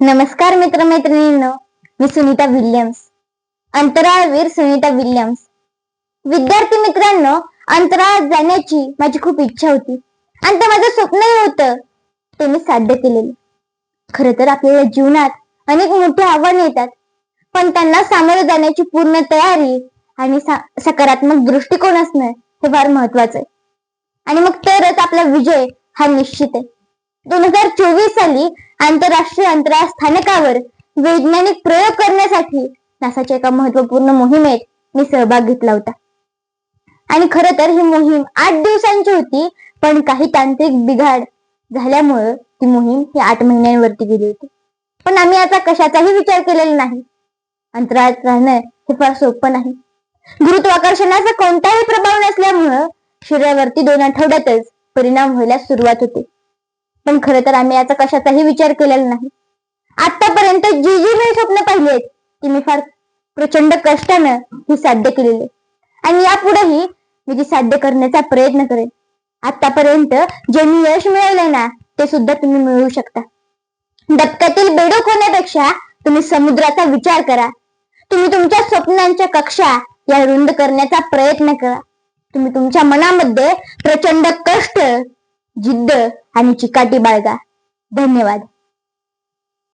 नमस्कार मित्रमैत्रिणींनो मी सुनीता विल्यम्स अंतराळवीर सुनीता विल्यम्स. विद्यार्थी मित्रांनो अंतराळात जाण्याची माझी खूप इच्छा होती आणि ते माझं स्वप्नही होतं. ते मी साध्य केलेलं. खर तर आपल्याला जीवनात अनेक मोठी आव्हाने येतात पण त्यांना सामोरे जाण्याची पूर्ण तयारी आणि सकारात्मक दृष्टिकोन असणं हे फार महत्वाचं आहे. आणि मग तरच आपला विजय हा निश्चित आहे. दोन हजार चोवीस साली आंतरराष्ट्रीय अंतराळ स्थानकावर वैज्ञानिक प्रयोग करण्यासाठी नासाच्या एका महत्त्वपूर्ण मोहिमेत मी सहभाग घेतला होता. आणि खर तर ही मोहीम आठ दिवसांची होती पण काही तांत्रिक बिघाड झाल्यामुळं ती मोहीम ही आठ महिन्यांवरती गेली होती. पण आम्ही आता कशाचाही विचार केलेला नाही. अंतराळात राहणं हे फार सोपं नाही. गुरुत्वाकर्षणाचा कोणताही प्रभाव नसल्यामुळं शरीरावरती दोन आठवड्यातच परिणाम व्हायला सुरुवात होते. पण खरं तर आम्ही याचा कशाचाही विचार केलेला नाही. आतापर्यंत जी जी मी स्वप्न पाहिली आहेत ती मी फार प्रचंड कष्टानं ही साध्य केलेली आणि यापुढेही मी ती साध्य करण्याचा प्रयत्न करेन आतापर्यंत जे मी यश मिळवलंय ना ते सुद्धा तुम्ही मिळवू शकता. डबक्यातील बेडूक होण्यापेक्षा तुम्ही समुद्राचा विचार करा. तुम्ही तुमच्या स्वप्नांच्या कक्षा या रुंद करण्याचा प्रयत्न करा. तुम्ही तुमच्या मनामध्ये प्रचंड जिद्द आणि चिकाटी बाळगा धन्यवाद